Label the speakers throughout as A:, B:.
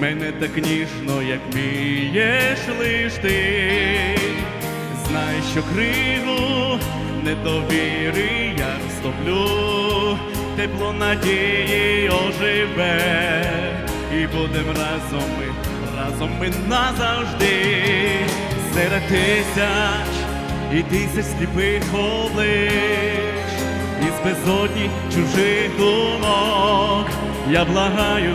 A: мене так ніжно, як вмієш лиш ти. Знай, що криву недовіри я розтоплю, тепло надії оживе, і будем разом ми, разом ми назавжди, серед тисяч і тисяч сліпих облич, із безодні чужих думок, я благаю,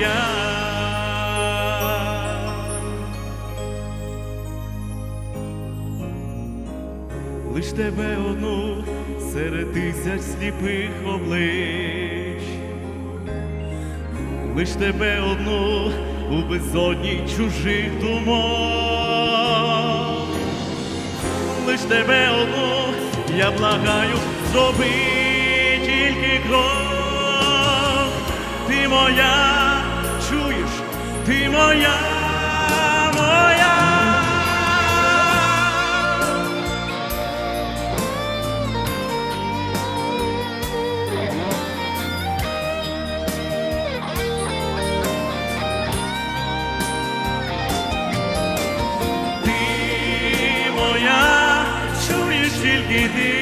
A: моя. Лиш тебе одну серед тисяч сліпих облич, лиш тебе одну у безодні чужих думок, лиш тебе одну, я благаю, зроби тільки крок, ти моя, ти моя, моя. Ти моя, чуєш тільки ти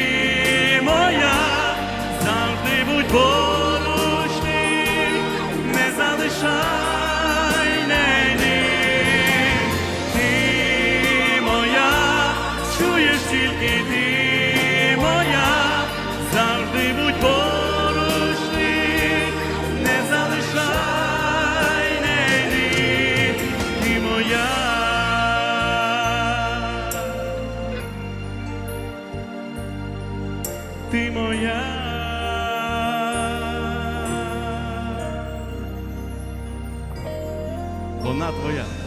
A: Ти моя. Вона твоя.